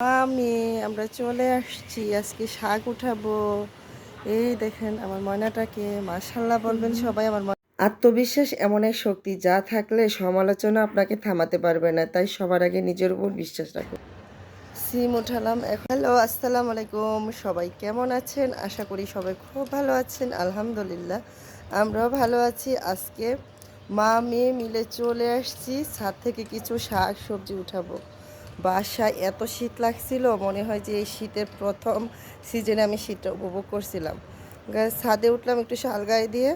আমি আমরা চলে আসছি আজকে শাক উঠাবো। এই দেখেন আমার ময়নাটাকে মাশাল্লাহ বলবেন সবাই আমার আত্মবিশ্বাস এমন এক শক্তি যা থাকলে সমালোচনা আপনাকে থামাতে পারবে না তাই সবার আগে নিজের উপর বিশ্বাস রাখুন সিম উঠালাম হ্যালো আসসালামু আলাইকুম সবাই কেমন আছেন? আশা করি সবাই খুব ভালো আছেন আলহামদুলিল্লাহ। আমরাও ভালো আছি। আজকে মা মেয়ে মিলে চলে আসছি ছাদ থেকে কিছু শাক সবজি উঠাবো। বাসায় এত শীত লাগছিল মনে হয় যে এই শীতের প্রথম সিজনে আমি শীতটা উপভোগ করছিলাম। ছাদে উঠলাম একটু শাল গায়ে দিয়ে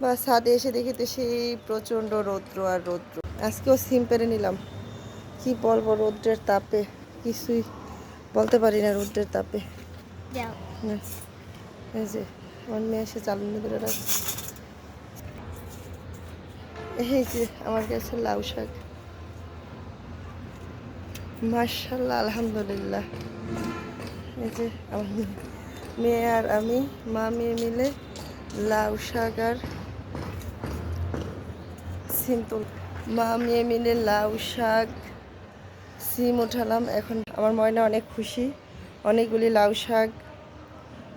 বা ছাদে এসে দেখি তো সেই প্রচণ্ড রৌদ্র আর রৌদ্র। আজকেও সিম পেরে নিলাম। কি বলব রৌদ্রের তাপে? কিছুই বলতে পারি না রৌদ্রের তাপে। এই যে আমার মেয়ে এসে চালনি ধরে রাখছে। এই যে আমার কাছে লাউ শাক। মার্শাল্লাহ আলহামদুলিল্লাহ। এই যে মেয়ে- আর আমি, মা মেয়ে মিলে লাউ শাক আর সিম মা মেয়ে মিলে লাউ শাক, সিম উঠালাম। এখন আমার ময়না অনেক খুশি, অনেকগুলি লাউ শাক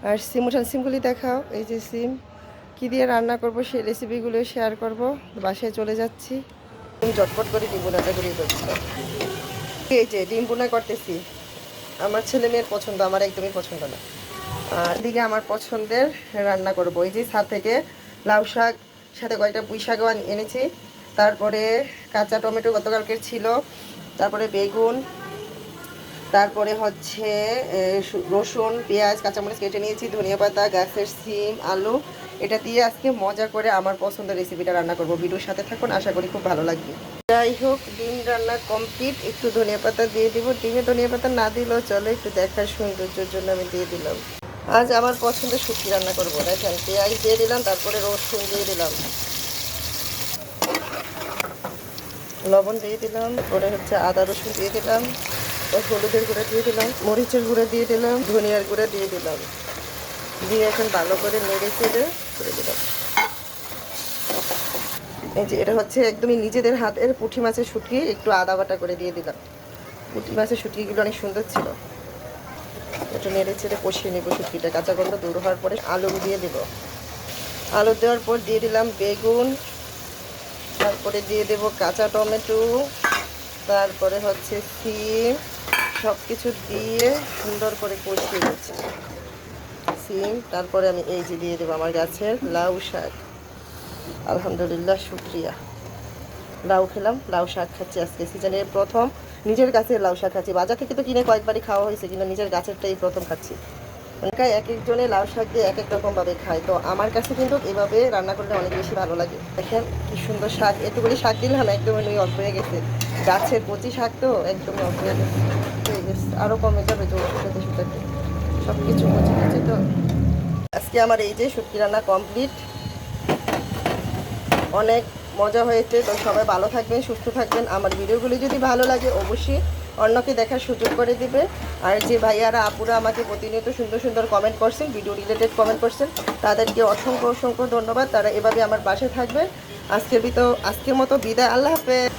আর সিম উঠান। সিমগুলি দেখাও, এই যে সিম। কি দিয়ে রান্না করব সেই রেসিপিগুলো শেয়ার করব। বাসায় চলে যাচ্ছি। চটপট করে ডিম বোনাটা করে এই যে, ডিম বোনা করতেছি। আমার ছেলে মেয়ের পছন্দ, আমার একদমই পছন্দ না। আর এদিকে আমার পছন্দের রান্না করব। এই যে, ছাদ থেকে লাউ শাক, সাথে কয়েকটা পুঁই শাকও এনেছি। তারপরে কাঁচা টমেটো গতকালকের ছিল, তারপরে বেগুন, তারপরে হচ্ছে রসুন, পেঁয়াজ, কাঁচামরিচ কেটে নিয়েছি, ধনিয়া পাতা, গাছের সিম, আলু এটা দিয়ে আজকে মজা করে আমার পছন্দের রেসিপিটা রান্না করব। ভিডিওর সাথে থাকুন, আশা করি খুব ভালো লাগবে। যাই হোক, ডিম রান্না কমপ্লিট একটু ধনিয়া পাতা দিয়ে দিব। ডিমে ধনিয়া পাতা না দিলেও চলে, একটু দেখার সৌন্দর্যের জন্য আমি দিয়ে দিলাম। আজ আমার পছন্দের শুটকি রান্না করব। দেখেন, পেঁয়াজ দিয়ে দিলাম, তারপরে রসুন দিয়ে দিলাম। লবণ দিয়ে দিলাম, পরে হচ্ছে আদা, রসুন দিয়ে দিলাম হলুদের গুঁড়া দিয়ে দিলাম, মরিচের গুঁড়া দিয়ে দিলাম, ধনিয়ার গুঁড়া দিয়ে দিলাম। দিয়ে এখন ভালো করে নেড়ে চেড়ে করে এই যে এটা হচ্ছে একদমই নিজেদের হাতের পুঁটি মাছের শুটকি, একটু আদা বাটা করে দিয়ে দিলাম। পুঁটি মাছের শুটকিগুলো অনেক সুন্দর ছিল। একটু নেড়ে চেড়ে কষিয়ে নেব শুটকিটা। কাঁচা গন্ধ দূর হওয়ার পরে আলু দিয়ে দিব। আলু দেওয়ার পর দিয়ে দিলাম বেগুন, তারপরে দিয়ে দেব কাঁচা টমেটো, তারপরে হচ্ছে সিম সব কিছু দিয়ে সুন্দর করে কষিয়ে দিচ্ছি সিম, তারপরে আমি এই যে দিয়ে দেবো আমার গাছের লাউ শাক। আলহামদুলিল্লাহ, শুক্রিয়া। লাউ খেলাম, লাউ শাক খাচ্ছি আজকে। সিজনের প্রথম নিজের গাছের লাউ শাক খাচ্ছি। বাজার থেকে তো কিনে কয়েকবারই খাওয়া হয়েছে, কিন্তু নিজের গাছেরটাই প্রথম খাচ্ছি। এলাকায় এক একজনে লাউ শাক দিয়ে এক এক রকমভাবে খায়। তো আমার কাছে কিন্তু এভাবে রান্না করলে অনেক বেশি ভালো লাগে। দেখেন কি সুন্দর শাক। এতগুলি শাক দিলাম একদমই নুই অল্প হয়ে গেছে। গাছের কচি শাক তো একদমই অল্প হয়ে গেছে। হয়ে গেছে। আরও কমে যাবে জোর শুকাতে শুকাতে সব কিছু কচি কচি তো। আজকে আমার এই যে শুটকি রান্না কমপ্লিট অনেক মজা হয়েছে, তো সবাই ভালো থাকবেন, সুস্থ থাকবেন। আমার ভিডিওগুলি যদি ভালো লাগে, অবশ্যই অন্যকে দেখার সুযোগ করে দিবে। আর যে ভাইয়ারা, আপুরা আমাকে প্রতিনিয়ত সুন্দর সুন্দর কমেন্ট করছেন ভিডিও রিলেটেড কমেন্ট করছেন, তাদেরকে অসংখ্য অসংখ্য ধন্যবাদ। তারা এভাবে আমার পাশে থাকবে আজকের বিতো আজকের মতো বিদায়। আল্লাহ হাফেজ।